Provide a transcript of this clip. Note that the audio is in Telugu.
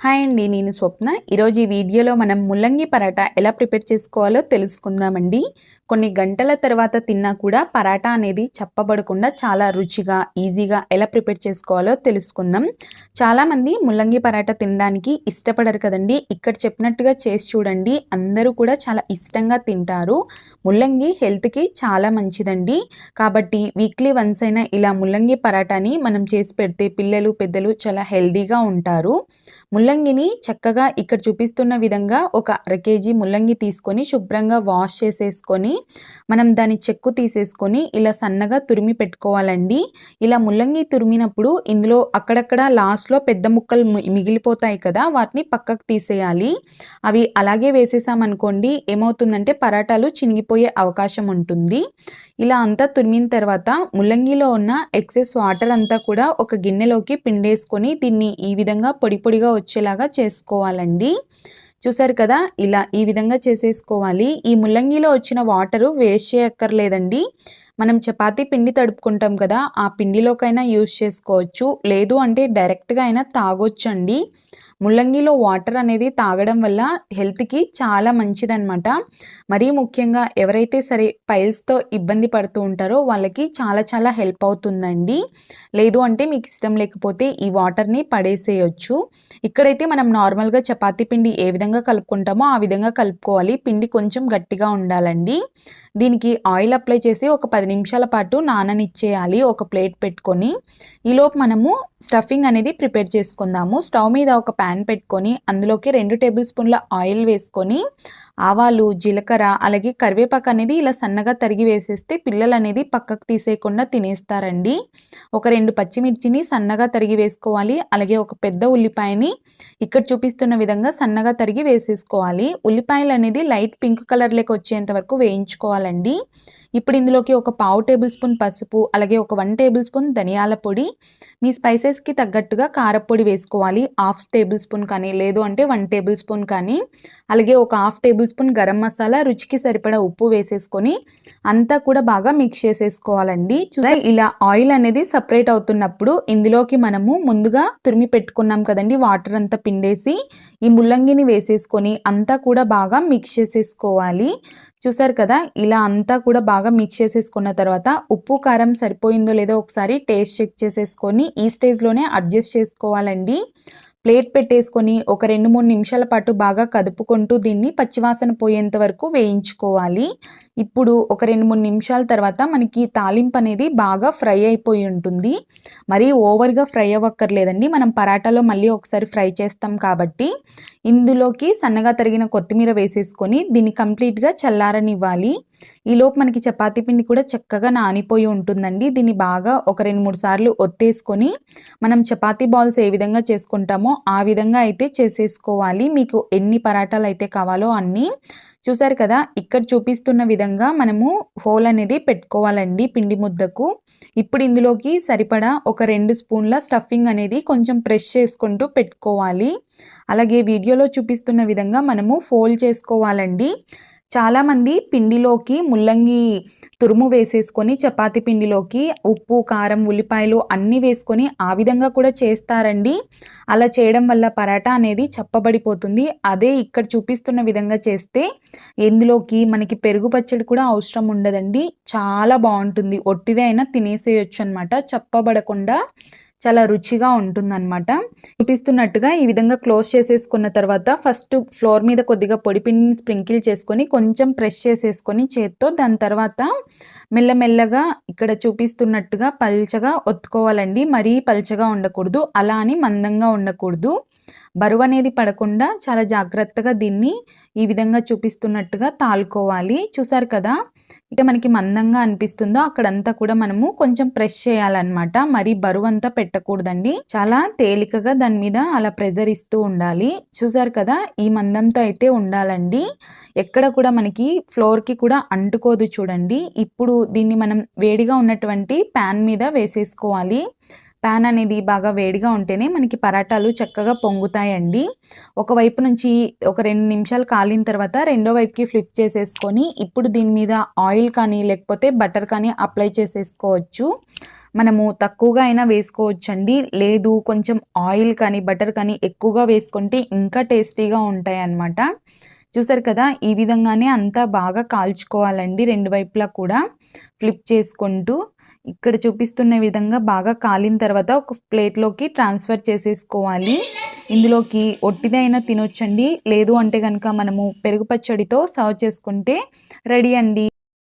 హాయ్ అండి నేను స్వప్న. ఈరోజు ఈ వీడియోలో మనం ముల్లంగి పరాటా ఎలా ప్రిపేర్ చేసుకోవాలో తెలుసుకుందామండి. కొన్ని గంటల తర్వాత తిన్నా కూడా పరాటా అనేది చెప్పబడకుండా చాలా రుచిగా ఈజీగా ఎలా ప్రిపేర్ చేసుకోవాలో తెలుసుకుందాం. చాలామంది ముల్లంగి పరాటా తినడానికి ఇష్టపడరు కదండి. ఇక్కడ చెప్పినట్టుగా చేసి చూడండి అందరూ కూడా చాలా ఇష్టంగా తింటారు. ముల్లంగి హెల్త్కి చాలా మంచిదండి. కాబట్టి వీక్లీ వన్స్ అయినా ఇలా ముల్లంగి పరాటాని మనం చేసి పెడితే పిల్లలు పెద్దలు చాలా హెల్దీగా ఉంటారు. ముల్లంగిని చక్కగా ఇక్కడ చూపిస్తున్న విధంగా ఒక అర కేజీ ముల్లంగి తీసుకొని శుభ్రంగా వాష్ చేసేసుకొని మనం దాని చెక్కు తీసేసుకొని ఇలా సన్నగా తురిమి పెట్టుకోవాలండి. ఇలా ముల్లంగి తురిమినప్పుడు ఇందులో అక్కడక్కడ లాస్ట్లో పెద్ద ముక్కలు మిగిలిపోతాయి కదా వాటిని పక్కకు తీసేయాలి. అవి అలాగే వేసేసామనుకోండి ఏమవుతుందంటే పరాటాలు చినిగిపోయే అవకాశం ఉంటుంది. ఇలా అంతా తురిమిన తర్వాత ముల్లంగిలో ఉన్న ఎక్సెస్ వాటర్ అంతా కూడా ఒక గిన్నెలోకి పిండేసుకొని దీన్ని ఈ విధంగా పొడి పొడిగా వచ్చేలాగా చేసుకోవాలండి. చూసారు కదా ఇలా ఈ విధంగా చేసేసుకోవాలి. ఈ ముల్లంగిలో వచ్చిన వాటరు వేస్ట్ చేయక్కర్లేదండి. మనం చపాతీ పిండి తడుపుకుంటాం కదా ఆ పిండిలోకైనా యూజ్ చేసుకోవచ్చు. లేదు అంటే డైరెక్ట్గా అయినా తాగొచ్చు అండి ముల్లంగిలో వాటర్ అనేది తాగడం వల్ల హెల్త్కి చాలా మంచిదన్నమాట. మరీ ముఖ్యంగా ఎవరైతే సరే పైల్స్తో ఇబ్బంది పడుతూ ఉంటారో వాళ్ళకి చాలా చాలా హెల్ప్ అవుతుందండి. లేదు అంటే మీకు ఇష్టం లేకపోతే ఈ వాటర్ని పడేసేయచ్చు. ఇక్కడైతే మనం నార్మల్గా చపాతీ పిండి ఏ విధంగా కలుపుకుంటామో ఆ విధంగా కలుపుకోవాలి. పిండి కొంచెం గట్టిగా ఉండాలండి. దీనికి ఆయిల్ అప్లై చేసి ఒక పది నిమిషాల పాటు నాననిచ్చేయాలి ఒక ప్లేట్ పెట్టుకొని. ఈలోపు మనము స్టఫింగ్ అనేది ప్రిపేర్ చేసుకుందాము. స్టవ్ మీద ఒక ప్యాన్ పెట్టుకొని అందులోకి రెండు టేబుల్ స్పూన్ల ఆయిల్ వేసుకొని ఆవాలు జీలకర్ర అలాగే కరివేపాకు అనేది ఇలా సన్నగా తరిగి వేసేస్తే పిల్లలు అనేది పక్కకు తీసేయకుండా తినేస్తారండి. ఒక రెండు పచ్చిమిర్చిని సన్నగా తరిగి వేసుకోవాలి. అలాగే ఒక పెద్ద ఉల్లిపాయని ఇక్కడ చూపిస్తున్న విధంగా సన్నగా తరిగి వేసేసుకోవాలి. ఉల్లిపాయలు అనేది లైట్ పింక్ కలర్లోకి వచ్చేంత వరకు వేయించుకోవాలండి. ఇప్పుడు ఇందులోకి ఒక పావు టేబుల్ స్పూన్ పసుపు అలాగే ఒక వన్ టేబుల్ స్పూన్ ధనియాల పొడి మీ స్పైసెస్కి తగ్గట్టుగా కారపొడి వేసుకోవాలి. హాఫ్ టేబుల్ స్పూన్ కానీ లేదు అంటే వన్ టేబుల్ స్పూన్ కానీ అలాగే ఒక half tablespoon garam masala రుచికి సరిపడా ఉప్పు వేసేసుకొని అంతా కూడా బాగా మిక్స్ చేసేసుకోవాలండి. చూసా ఇలా ఆయిల్ అనేది సపరేట్ అవుతున్నప్పుడు ఇందులోకి మనము ముందుగా తురిమి పెట్టుకున్నాం కదండి వాటర్ అంతా పిండేసి ఈ ముల్లంగిని వేసేసుకొని అంతా కూడా బాగా మిక్స్ చేసేసుకోవాలి. చూసారు కదా ఇలా అంతా కూడా బాగా మిక్స్ చేసేసుకున్న తర్వాత ఉప్పు కారం సరిపోయిందో లేదో ఒకసారి టేస్ట్ చెక్ చేసేసుకొని ఈ స్టేజ్లోనే అడ్జస్ట్ చేసుకోవాలండి. ప్లేట్ పెట్టేసుకొని ఒక రెండు మూడు నిమిషాల పాటు బాగా కదుపుకుంటూ దీన్ని పచ్చివాసన పోయేంత వరకు వేయించుకోవాలి. ఇప్పుడు ఒక రెండు మూడు నిమిషాల తర్వాత మనకి తాలింపు అనేది బాగా ఫ్రై అయిపోయి ఉంటుంది. మరీ ఓవర్గా ఫ్రై అవ్వక్కర్లేదండి. మనం పరాటాలో మళ్ళీ ఒకసారి ఫ్రై చేస్తాం కాబట్టి ఇందులోకి సన్నగా తరిగిన కొత్తిమీర వేసేసుకొని దీన్ని కంప్లీట్గా చల్లారనివ్వాలి. ఈలోపు మనకి చపాతీ పిండి కూడా చక్కగా నానిపోయి ఉంటుందండి. దీన్ని బాగా ఒక రెండు మూడు సార్లు ఒత్తేసుకొని మనం చపాతీ బాల్స్ ఏ విధంగా చేసుకుంటామో ఆ విధంగా అయితే చేసేసుకోవాలి. మీకు ఎన్ని పరాటాలు అయితే కావాలో అన్నీ. చూసారు కదా ఇక్కడ చూపిస్తున్న విధంగా మనము హోల్ అనేది పెట్టుకోవాలండి పిండి ముద్దకు. ఇప్పుడు ఇందులోకి సరిపడా ఒక రెండు స్పూన్ల స్టఫింగ్ అనేది కొంచెం ప్రెస్ చేసుకుంటూ పెట్టుకోవాలి. అలాగే వీడియోలో చూపిస్తున్న విధంగా మనము ఫోల్డ్ చేసుకోవాలండి. చాలామంది పిండిలోకి ముల్లంగి తురుము వేసేసుకొని చపాతి పిండిలోకి ఉప్పు కారం ఉల్లిపాయలు అన్నీ వేసుకొని ఆ విధంగా కూడా చేస్తారండి. అలా చేయడం వల్ల పరాటా అనేది చప్పబడిపోతుంది. అదే ఇక్కడ చూపిస్తున్న విధంగా చేస్తే ఎందులోకి మనకి పెరుగు పచ్చడి కూడా అవసరం ఉండదండి. చాలా బాగుంటుంది. ఒట్టిదే అయినా తినేసేయచ్చు అనమాట చప్పబడకుండా చాలా రుచిగా ఉంటుందన్నమాట. చూపిస్తున్నట్టుగా ఈ విధంగా క్లోజ్ చేసేసుకున్న తర్వాత ఫస్ట్ ఫ్లోర్ మీద కొద్దిగా పొడిపిండిని స్ప్రింకిల్ చేసుకొని కొంచెం ప్రెస్ చేసేసుకొని చేత్తో దాని తర్వాత మెల్లమెల్లగా ఇక్కడ చూపిస్తున్నట్టుగా పల్చగా ఒత్తుకోవాలండి. మరీ పల్చగా ఉండకూడదు. అలా అని మందంగా ఉండకూడదు. బరువు అనేది పడకుండా చాలా జాగ్రత్తగా దీన్ని ఈ విధంగా చూపిస్తున్నట్టుగా తాలుకోవాలి. చూసారు కదా? ఇక మనకి మందంగా అనిపిస్తుందో అక్కడంతా కూడా మనము కొంచెం ప్రెస్ చేయాలన్నమాట. మరి బరువు అంతా పెట్టకూడదండి. చాలా తేలికగా దాని మీద అలా ప్రెజర్ ఇస్తూ ఉండాలి. చూసారు కదా? ఈ మందంతో అయితే ఉండాలండి. ఎక్కడ కూడా మనకి ఫ్లోర్కి కూడా అంటుకోదు చూడండి. ఇప్పుడు దీన్ని మనం వేడిగా ఉన్నటువంటి ప్యాన్ మీద వేసేసుకోవాలి. ప్యాన్ అనేది బాగా వేడిగా ఉంటేనే మనకి పరాటాలు చక్కగా పొంగుతాయండి. ఒకవైపు నుంచి ఒక రెండు నిమిషాలు కాలిన తర్వాత రెండో వైపుకి ఫ్లిప్ చేసేసుకొని ఇప్పుడు దీని మీద ఆయిల్ కానీ లేకపోతే బటర్ కానీ అప్లై చేసేసుకోవచ్చు. మనము తక్కువగా అయినా వేసుకోవచ్చండి. లేదు కొంచెం ఆయిల్ కానీ బటర్ కానీ ఎక్కువగా వేసుకుంటే ఇంకా టేస్టీగా ఉంటాయి అన్నమాట చూసారు కదా ఈ విధంగానే అంతా బాగా కాల్చుకోవాలండి రెండు వైపులా కూడా. ఫ్లిప్ చేసుకుంటూ ఇక్కడ చూపిస్తున్న విధంగా బాగా కాలిన తర్వాత ఒక ప్లేట్లోకి ట్రాన్స్ఫర్ చేసేసుకోవాలి. ఇందులోకి ఒట్టిదైనా తినొచ్చండి. లేదు అంటే కనుక మనము పెరుగు పచ్చడితో సర్వ్ చేసుకుంటే రెడీ అండి.